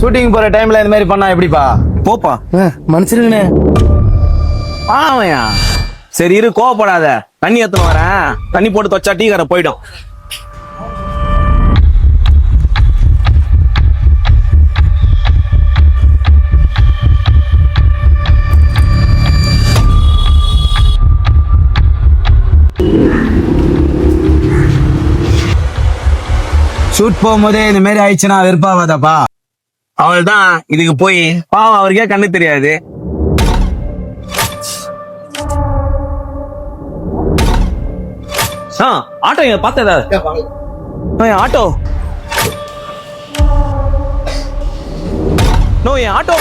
Shooting போற டைம்ல இந்த மாதிரி பண்ணா எப்படிப்பா போப்பா மனுஷருங்கண்ணே பாவையா சரி இரு கோவப்படாத. தண்ணி எத்தனை வரேன். தண்ணி போட்டு தொச்சா டீ கடை போயிடும். ஷூட் போகும்போதே இந்த மாதிரி ஆயிடுச்சுன்னா வெறுப்பாவாதாப்பா? அவள் தான் இதுக்கு போய் பாவம் அவருக்கே கண்ணு தெரியாது. ஆ ஆட்டோ இங்க பார்த்ததா ஆட்டோ. நோ என் ஆட்டோ